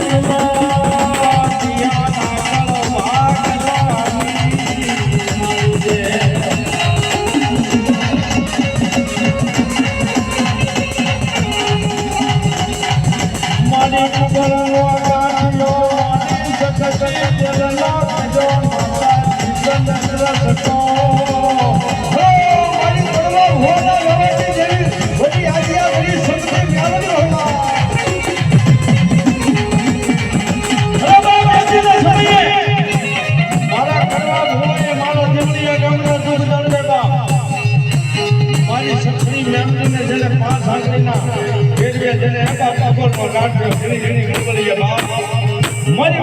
મારા મેમણીને જેને પાંચ આંગળીના ફેરવે જેને એકા કપોળમાં ગાંઠ્યો, ઘણી ઘણી ગણપતિએ બાપ. મારી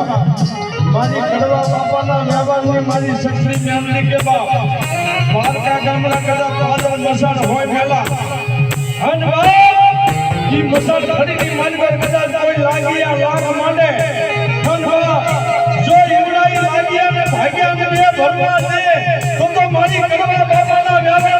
મારી કડવા બાપાના વ્યવહારની મારી સસરી મેમલી કે બાપ. દ્વારકા ગામના કદાચ પાદર મસાણ હોય મેલા અન બાપ ઈ મસાણ ખડીની માનવર કદાચ કોઈ લાગી આ લાખ માંડે. અન બાપ જો ઈવડાઈ લાગ્યા ને ભાગ્યા ને ભરવા દે તો તો મારી કડવા બાપાના વ્યવહારની